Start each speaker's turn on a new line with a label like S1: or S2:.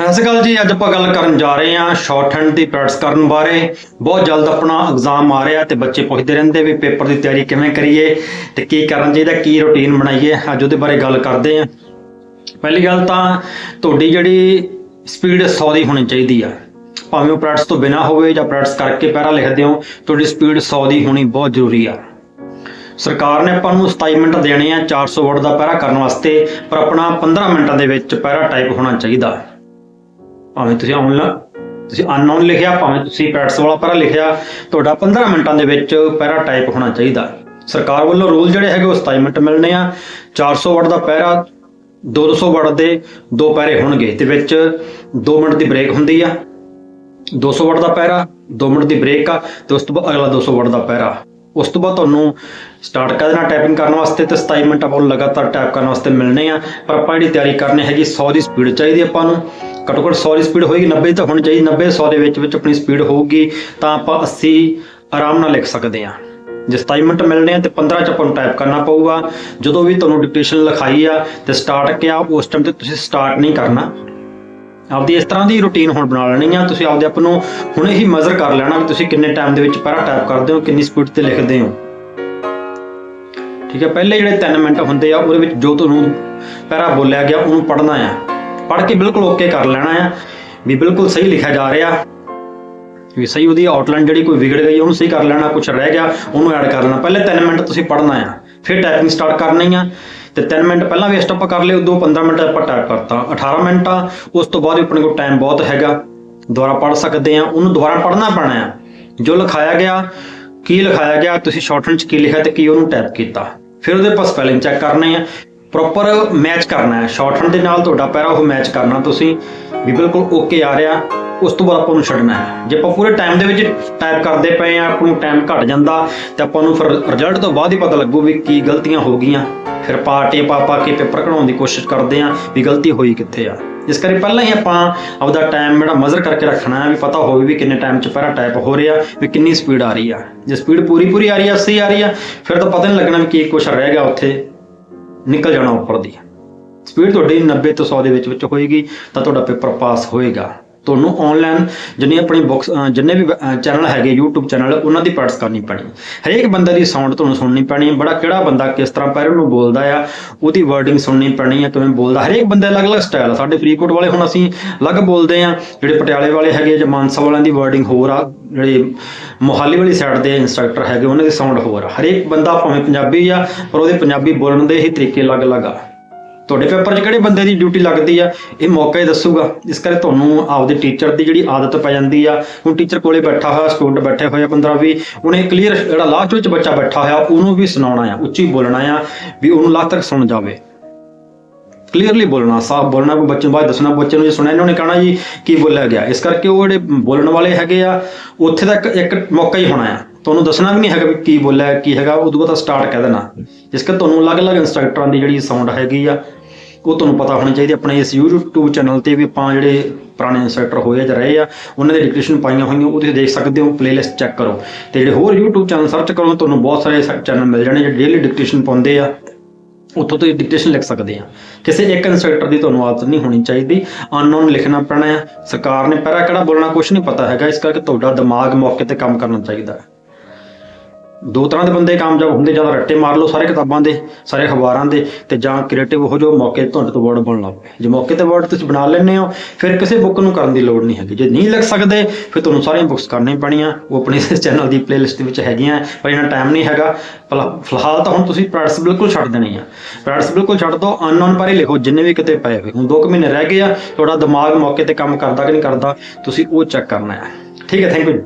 S1: ਸਤਿ ਸ਼੍ਰੀ ਅਕਾਲ ਜੀ। ਅੱਜ ਆਪਾਂ ਗੱਲ ਕਰਨ ਜਾ ਰਹੇ ਹਾਂ ਸ਼ਾਰਟ ਹੈਂਡ ਦੀ ਪ੍ਰੈਕਟਿਸ ਕਰਨ ਬਾਰੇ। ਬਹੁਤ ਜਲਦ ਆਪਣਾ ਐਗਜ਼ਾਮ ਆ ਰਿਹਾ ਤੇ ਬੱਚੇ ਪੁੱਛਦੇ ਰਹਿੰਦੇ ਵੀ ਪੇਪਰ ਦੀ ਤਿਆਰੀ ਕਿਵੇਂ ਕਰੀਏ ਤੇ ਕੀ ਕਰਨਾ ਚਾਹੀਦਾ, ਕੀ ਰੁਟੀਨ ਬਣਾਈਏ। ਅੱਜ ਉਹਦੇ ਬਾਰੇ ਗੱਲ ਕਰਦੇ ਹਾਂ। ਪਹਿਲੀ ਗੱਲ ਤਾਂ ਤੁਹਾਡੀ ਜਿਹੜੀ ਸਪੀਡ 100 ਦੀ ਹੋਣੀ ਚਾਹੀਦੀ ਆ। ਭਾਵੇਂ ਉਹ ਪ੍ਰੈਕਟਿਸ ਤੋਂ ਬਿਨਾ ਹੋਵੇ ਜਾਂ ਪ੍ਰੈਕਟਿਸ ਕਰਕੇ ਪੈਰਾ ਲਿਖਦੇ ਹੋ ਤੁਹਾਡੀ ਸਪੀਡ 100 ਦੀ ਹੋਣੀ ਬਹੁਤ ਜ਼ਰੂਰੀ ਆ। ਸਰਕਾਰ ਨੇ ਆਪਾਂ ਨੂੰ 27 ਮਿੰਟ ਦੇਣੇ ਆ 400 ਵਰਡ ਦਾ ਪੈਰਾ ਕਰਨ ਵਾਸਤੇ, ਪਰ ਆਪਣਾ 15 ਮਿੰਟਾਂ ਦੇ ਵਿੱਚ ਪੈਰਾ ਟਾਈਪ ਹੋਣਾ ਚਾਹੀਦਾ। ਭਾਵੇਂ ਤੁਸੀਂ ਆਨਲਾਈਨ ਤੁਸੀਂ ਅਨਨੋਨ ਲਿਖਿਆ, ਭਾਵੇਂ ਤੁਸੀਂ ਪੈਟਸ ਵਾਲਾ ਪੈਰਾ ਲਿਖਿਆ, ਤੁਹਾਡਾ 15 ਮਿੰਟਾਂ ਦੇ ਵਿੱਚ ਪੈਰਾ ਟਾਈਪ ਹੋਣਾ ਚਾਹੀਦਾ ਸਰਕਾਰ ਵੱਲੋਂ ਰੂਲ ਜਿਹੜੇ ਹੈਗੇ ਉਹ 27 ਮਿੰਟ ਮਿਲਣੇ ਆ। 400 ਵਰਡ ਦਾ ਪੈਰਾ 200 ਵਰਡ ਦੇ ਦੋ ਪੈਰੇ ਹੋਣਗੇ ਤੇ ਵਿੱਚ 2 ਮਿੰਟ ਦੀ ਬ੍ਰੇਕ ਹੁੰਦੀ ਆ। 200 ਵਰਡ ਦਾ ਪੈਰਾ 2 ਮਿੰਟ ਦੀ ਬ੍ਰੇਕ ਆ, ਤੇ ਉਸ ਤੋਂ ਬਾਅਦ ਅਗਲਾ 200 ਵਰਡ ਦਾ ਪੈਰਾ ਉਸ ਤੋਂ ਬਾਅਦ ਤੁਹਾਨੂੰ ਸਟਾਰਟ ਕਰ ਦੇਣਾ ਟਾਈਪਿੰਗ ਕਰਨ ਵਾਸਤੇ ਤੇ 27 ਮਿੰਟ ਆਪਾਂ ਨੂੰ ਲਗਾਤਾਰ ਟਾਈਪ ਕਰਨ ਵਾਸਤੇ ਮਿਲਣੇ ਆ। ਪਰ ਆਪਾਂ ਜਿਹੜੀ ਤਿਆਰੀ ਕਰਨੀ ਹੈਗੀ 100 ਦੀ ਸਪੀਡ ਚਾਹੀਦੀ ਆਪਾਂ ਨੂੰ। ਘੱਟੋ ਘੱਟ 100 ਦੀ ਸਪੀਡ ਹੋਏਗੀ 90 ਤਾਂ ਹੋਣੀ ਚਾਹੀਦੀ 90 100 ਦੇ ਵਿੱਚ ਵਿੱਚ ਆਪਣੀ ਸਪੀਡ ਹੋਊਗੀ, ਤਾਂ ਆਪਾਂ 80 ਆਰਾਮ ਨਾਲ ਲਿਖ ਸਕਦੇ ਆ। ਜੇ 27 ਮਿੰਟ ਮਿਲਣੇ ਆ ਤੇ 15 ਚ ਆਪਾਂ ਨੂੰ ਟਾਈਪ ਕਰਨਾ ਪਊਗਾ। ਜਦੋਂ ਵੀ ਤੁਹਾਨੂੰ ਡਿਕਟੇਸ਼ਨ ਲਿਖਾਈ ਆ ਤੇ ਸਟਾਰਟ ਕਿਹਾ ਉਸ ਟਾਈਮ ਤੇ ਤੁਸੀਂ ਸਟਾਰਟ ਨਹੀਂ ਕਰਨਾ। ਆਪਦੀ ਇਸ ਤਰ੍ਹਾਂ ਦੀ ਰੁਟੀਨ ਹੁਣ ਬਣਾ ਲੈਣੀ ਆ। ਤੁਸੀਂ ਆਪਦੇ ਆਪ ਨੂੰ ਹੁਣੇ ਹੀ ਮੈਜ਼ਰ ਕਰ ਲੈਣਾ ਵੀ ਤੁਸੀਂ ਕਿੰਨੇ ਟਾਈਮ ਦੇ ਵਿੱਚ ਪੈਰਾ ਟਾਈਪ ਕਰਦੇ ਹੋ, ਕਿੰਨੀ ਸਪੀਡ ਤੇ ਲਿਖਦੇ ਹੋ। ਠੀਕ ਹੈ, ਪਹਿਲੇ ਜਿਹੜੇ 3 ਮਿੰਟ ਹੁੰਦੇ ਆ, ਉਹਦੇ ਵਿੱਚ ਜੋ ਤੁਹਾਨੂੰ ਪੈਰਾ ਬੋਲਿਆ ਗਿਆ, ਉਹਨੂੰ ਪੜ੍ਹਨਾ ਆ। ਪੜ੍ਹ ਕੇ ਬਿਲਕੁਲ ਓਕੇ ਕਰ ਲੈਣਾ ਆ। ਵੀ ਬਿਲਕੁਲ ਸਹੀ ਲਿਖਿਆ ਜਾ ਰਿਹਾ। ਵੀ ਸਹੀ ਉਹਦੀ ਆਊਟਲਾਈਨ ਜਿਹੜੀ ਕੋਈ ਵਿਗੜ ਗਈ, ਉਹਨੂੰ ਸਹੀ ਕਰ ਲੈਣਾ ਕੁਝ ਰਹਿ ਗਿਆ, ਉਹਨੂੰ ਐਡ ਕਰ ਲੈਣਾ। ਪਹਿਲੇ 3 ਮਿੰਟ ਤੁਸੀਂ ਪੜ੍ਹਨਾ ਆ। ਫਿਰ ਟਾਈਪਿੰਗ ਸਟਾਰਟ ਕਰਨੀ ਆ। ਤੇ 3 ਮਿੰਟ ਪਹਿਲਾਂ ਵੇਸਟ ਆਪਾਂ ਕਰ ਲਏ, ਉਦੋਂ 15 ਮਿੰਟ ਆਪਾਂ ਟਾਈਪ ਕਰਤਾ। 18 ਮਿੰਟ ਆ ਉਸ ਤੋਂ ਬਾਅਦ ਆਪਣੇ ਕੋਲ ਟਾਈਮ ਬਹੁਤ ਹੈਗਾ। ਦੁਬਾਰਾ ਪੜ੍ਹ ਸਕਦੇ ਆ ਉਹਨੂੰ ਦੁਬਾਰਾ ਪੜ੍ਹਨਾ ਪੈਣਾ ਆ ਜੋ ਲਿਖਾਇਆ ਗਿਆ, ਕੀ ਲਿਖਾਇਆ ਗਿਆ, ਤੁਸੀਂ ਸ਼ਾਰਟਹੈਂਡ ਚ ਕੀ ਲਿਖਿਆ ਤੇ ਕੀ ਉਹਨੂੰ ਟਾਈਪ ਕੀਤਾ। ਫਿਰ ਉਹਦੇ ਪਰ ਸਪੈਲਿੰਗ ਚੈੱਕ ਕਰਨੇ ਆ। ਪ੍ਰੋਪਰ ਮੈਚ ਕਰਨਾ ਹੈ। ਸ਼ਾਰਟਹੈਂਡ ਦੇ ਨਾਲ ਤੁਹਾਡਾ ਪੈਰਾ ਉਹ ਮੈਚ ਕਰਨਾ ਤੁਸੀਂ। ਵੀ ਬਿਲਕੁਲ ਓਕੇ ਆ ਰਿਹਾ। ਉਸ ਤੋਂ ਬਾਅਦ ਆਪਾਂ ਨੂੰ ਛੱਡਣਾ ਹੈ। ਜੇ ਆਪਾਂ ਪੂਰੇ ਟਾਈਮ ਦੇ ਵਿੱਚ ਟਾਈਪ ਕਰਦੇ ਪਏ ਆ ਆਪਾਂ ਨੂੰ ਟਾਈਮ ਘਟ ਜਾਂਦਾ, ਤੇ ਆਪਾਂ ਨੂੰ ਫਿਰ ਰਿਜ਼ਲਟ ਤੋਂ ਬਾਅਦ ਹੀ ਪਤਾ ਲੱਗੂ ਵੀ ਕੀ ਗਲਤੀਆਂ ਹੋ ਗਈਆਂ। ਫਿਰ ਪਾਰਟੀ ਪਾ ਪਾ ਕੇ ਪੇਪਰ ਕਢਾਉਣ ਦੀ ਕੋਸ਼ਿਸ਼ ਕਰਦੇ ਆ ਵੀ ਗਲਤੀ ਹੋਈ ਕਿੱਥੇ ਆ। ਇਸ ਕਰਕੇ ਪਹਿਲਾਂ ਹੀ ਆਪਾਂ ਆਪਦਾ ਟਾਈਮ ਜਿਹੜਾ ਮਜ਼ਰ ਕਰਕੇ ਰੱਖਣਾ ਹੈ ਵੀ ਪਤਾ ਹੋਵੇ ਵੀ ਕਿੰਨੇ ਟਾਈਮ 'ਚ ਪਹਿਰਾ ਟਾਈਪ ਹੋ ਰਿਹਾ, ਵੀ ਕਿੰਨੀ ਸਪੀਡ ਆ ਰਹੀ ਆ। ਜੇ ਸਪੀਡ ਪੂਰੀ ਪੂਰੀ ਆ ਰਹੀ ਆ ਸਹੀ ਆ ਰਹੀ ਆ, ਫਿਰ ਤਾਂ ਪਤਾ ਨਹੀਂ ਲੱਗਣਾ ਵੀ ਕੀ ਕੁਛ ਰਹਿ ਗਿਆ ਉੱਥੇ, ਨਿਕਲ ਜਾਣਾ ਉੱਪਰ ਦੀ। ਸਪੀਡ ਤੁਹਾਡੀ 90 ਤੋਂ 100 ਦੇ ਵਿੱਚ ਵਿੱਚ ਹੋਏਗੀ, ਤਾਂ ਤੁਹਾਡਾ ਪੇਪਰ ਪਾਸ ਹੋਏਗਾ। ਤੁਹਾਨੂੰ ਆਨਲਾਈਨ ਜਿੰਨੀ ਆਪਣੀ ਬੁੱਕਸ ਜਿੰਨੇ ਵੀ ਚੈਨਲ ਹੈਗੇ, YouTube ਚੈਨਲ ਉਹਨਾਂ ਦੀ ਪਾਰਟਸ ਕਰਨੀ ਪੈਣੀ। ਹਰੇਕ ਬੰਦੇ ਦੀ ਸਾਊਂਡ ਤੁਹਾਨੂੰ ਸੁਣਨੀ ਪੈਣੀ ਹੈ ਬੜਾ ਕਿਹੜਾ ਬੰਦਾ ਕਿਸ ਤਰ੍ਹਾਂ ਪੈਰ ਨੂੰ ਬੋਲਦਾ ਆ, ਉਹਦੀ ਵਰਡਿੰਗ ਸੁਣਨੀ ਪੈਣੀ ਹੈ ਕਿਵੇਂ ਬੋਲਦਾ। ਹਰੇਕ ਬੰਦੇ ਅਲੱਗ-ਅਲੱਗ ਸਟਾਈਲ ਆ। ਸਾਡੇ ਫਰੀਦਕੋਟ ਵਾਲੇ ਹੁਣ ਅਸੀਂ ਅਲੱਗ ਬੋਲਦੇ ਆ, ਜਿਹੜੇ ਪਟਿਆਲੇ ਵਾਲੇ ਹੈਗੇ ਜਾਂ ਮਾਨਸਾ ਵਾਲਿਆਂ ਦੀ ਵਰਡਿੰਗ ਹੋਰ ਆ, ਜਿਹੜੇ ਮੋਹਾਲੀ ਵਾਲੀ ਸਾਈਡ ਦੇ ਇੰਸਟ੍ਰਕਟਰ ਹੈਗੇ, ਉਹਨਾਂ ਦੀ ਸਾਊਂਡ ਹੋਰ ਆ। ਹਰੇਕ ਬੰਦਾ ਭਾਵੇਂ ਪੰਜਾਬੀ ਆ, ਪਰ ਉਹਦੇ ਪੰਜਾਬੀ ਬੋਲਣ ਦੇ ਹੀ ਤਰੀਕੇ ਅਲੱਗ-ਅਲੱਗ ਆ। ਤੁਹਾਡੇ ਪੇਪਰ 'ਚ ਕਿਹੜੇ ਬੰਦੇ ਦੀ ਡਿਊਟੀ ਲੱਗਦੀ ਆ? ਇਹ ਮੌਕਾ ਹੀ ਦੱਸੂਗਾ। ਇਸ ਕਰਕੇ ਤੁਹਾਨੂੰ ਆਪਦੇ ਟੀਚਰ ਦੀ ਜਿਹੜੀ ਆਦਤ ਪੈ ਜਾਂਦੀ ਆ। ਹੁਣ ਟੀਚਰ ਕੋਲੇ ਬੈਠਾ ਹੋਇਆ ਸਟੂਡੈਂਟ ਬੈਠੇ ਹੋਏ ਆ 15 20 ਉਹਨੇ ਕਲੀਅਰ ਜਿਹੜਾ ਲਾਸਟ ਵਿੱਚ ਬੱਚਾ ਬੈਠਾ ਹੋਇਆ, ਉਹਨੂੰ ਵੀ ਸੁਣਾਉਣਾ ਆ, ਉੱਚੀ ਬੋਲਣਾ ਆ ਵੀ ਉਹਨੂੰ ਲਾਸਟ ਤੱਕ ਸੁਣ ਜਾਵੇ। ਕਲੀਅਰਲੀ ਬੋਲਣਾ, ਸਾਫ਼ ਬੋਲਣਾ, ਕੋਈ ਬੱਚੇ ਨੂੰ ਬਾਅਦ ਦੱਸਣਾ, ਬੱਚੇ ਨੂੰ ਜੇ ਸੁਣਿਆ ਇਹਨਾਂ ਨੇ ਕਹਣਾ ਜੀ ਕੀ ਬੋਲਿਆ ਗਿਆ। ਇਸ ਕਰਕੇ ਉਹ ਜਿਹੜੇ ਬੋਲਣ ਵਾਲੇ ਹੈਗੇ ਆ, ਉੱਥੇ ਤੱਕ ਇੱਕ ਮੌਕਾ ਹੀ ਹੋਣਾ ਆ। ਤੁਹਾਨੂੰ ਦੱਸਣਾ ਵੀ ਨਹੀਂ ਹੈਗਾ ਵੀ ਕੀ ਬੋਲਿਆ, ਕੀ ਹੈਗਾ ਉਦੋਂ ਬਾਅਦ ਸਟਾਰਟ ਕਹਿ ਦੇਣਾ। ਜਿਸ ਕਰਕੇ ਤੁਹਾਨੂੰ ਅਲੱਗ-ਅਲੱਗ ਇੰਸਟ੍ਰਕਟਰਾਂ ਦੀ ਜਿਹੜੀ ਸਾਊਂਡ ਹੈਗੀ ਆ ਉਹ ਤੁਹਾਨੂੰ ਪਤਾ ਹੋਣੀ ਚਾਹੀਦੀ, ਆਪਣੇ ਇਸ YouTube ਚੈਨਲ ਤੇ ਵੀ ਆਪਾਂ ਜਿਹੜੇ ਪੁਰਾਣੇ ਇੰਸਟ੍ਰਕਟਰ ਹੋਏ ਜਾਂ ਰਹੇ ਆ, ਉਹਨਾਂ ਦੇ ਡਿਸਕ੍ਰਿਪਸ਼ਨ ਪਾਈਆਂ ਹੋਈਆਂ, ਉਹ ਤੁਸੀਂ ਦੇਖ ਸਕਦੇ ਹੋ ਪਲੇਲਿਸਟ ਚੈੱਕ ਕਰੋ। ਤੇ ਜਿਹੜੇ ਹੋਰ YouTube ਚੈਨਲ ਸਰਚ ਕਰੋ, ਤੁਹਾਨੂੰ ਬਹੁਤ ਸਾਰੇ ਚੈਨਲ ਮਿਲ ਜਾਣੇ ਜਿਹੜੇ ਡੇਲੀ ਡਿਕਟੇਸ਼ਨ ਪਾਉਂਦੇ ਆ। ਉੱਥੋਂ ਤੁਸੀਂ ਡਿਕਟੇਸ਼ਨ ਲਿਖ ਸਕਦੇ ਆ। ਕਿਸੇ ਇੱਕ ਇੰਸਟ੍ਰਕਟਰ ਦੀ ਤੁਹਾਨੂੰ ਆਦਤ ਨਹੀਂ ਹੋਣੀ ਚਾਹੀਦੀ। ਅਨਨੋਨ ਲਿਖਣਾ ਪੈਣਾ ਹੈ ਸਰਕਾਰ ਨੇ ਪਹਿਰਾ ਕਿਹੜਾ ਬੋਲਣਾ ਕੁਝ ਨਹੀਂ ਪਤਾ ਹੈਗਾ। ਇਸ ਕਰਕੇ ਤੁਹਾਡਾ ਦਿਮਾਗ ਮੌਕੇ ਤੇ ਕੰਮ ਕਰਨਾ ਚਾਹੀਦਾ ਹੈ। ਦੋ ਤਰ੍ਹਾਂ ਦੇ ਬੰਦੇ ਕਾਮਯਾਬ ਹੁੰਦੇ ਜ਼ਿਆਦਾ ਰੱਟੇ ਮਾਰ ਲਓ ਸਾਰੇ ਕਿਤਾਬਾਂ ਦੇ, ਸਾਰੇ ਅਖਬਾਰਾਂ ਦੇ, ਤੇ ਜਾਂ ਕ੍ਰੀਏਟਿਵ ਹੋ ਜਾਓ, ਮੌਕੇ ਤੇ ਤੁਹਾਡੇ ਤੋਂ ਵਰਡ ਬਣ ਲੱਗ ਜੇ ਮੌਕੇ ਤੇ ਵਰਡ ਤੁਸੀਂ ਬਣਾ ਲੈਂਦੇ ਹੋ, ਫਿਰ ਕਿਸੇ ਬੁੱਕ ਨੂੰ ਕਰਨ ਦੀ ਲੋੜ ਨਹੀਂ ਹੈਗੀ। ਜੇ ਨਹੀਂ ਲੱਗ ਸਕਦੇ, ਫਿਰ ਤੁਹਾਨੂੰ ਸਾਰੀਆਂ ਬੁੱਕਸ ਕਰਨੀਆਂ ਪੈਣੀਆਂ। ਉਹ ਆਪਣੇ ਇਸ ਚੈਨਲ ਦੀ ਪਲੇਲਿਸਟ ਦੇ ਵਿੱਚ ਹੈਗੀਆਂ, ਪਰ ਇਹਨਾਂ ਟਾਈਮ ਨਹੀਂ ਹੈਗਾ। ਭਲਾ- ਫਿਲਹਾਲ ਤਾਂ ਹੁਣ ਤੁਸੀਂ ਪ੍ਰੈਕਟਿਸ ਬਿਲਕੁਲ ਛੱਡ ਦੇਣੀ ਆ। ਪ੍ਰੈਕਟਿਸ ਬਿਲਕੁਲ ਛੱਡ ਦਿਓ ਅਨਨੋਨ ਪਰ ਹੀ ਲਿਖੋ, ਜਿੰਨੇ ਵੀ ਕਿਤੇ ਪਏ ਹੋਏ। ਹੁਣ 2 ਮਹੀਨੇ ਰਹਿ ਗਏ ਆ, ਤੁਹਾਡਾ ਦਿਮਾਗ ਮੌਕੇ ਤੇ ਕੰਮ ਕਰਦਾ ਕਿ ਨਹੀਂ ਕਰਦਾ, ਤੁਸੀਂ ਉਹ ਚੈੱਕ ਕਰਨਾ ਹੈ। ਠੀਕ ਹੈ ਥੈਂਕ ਯੂ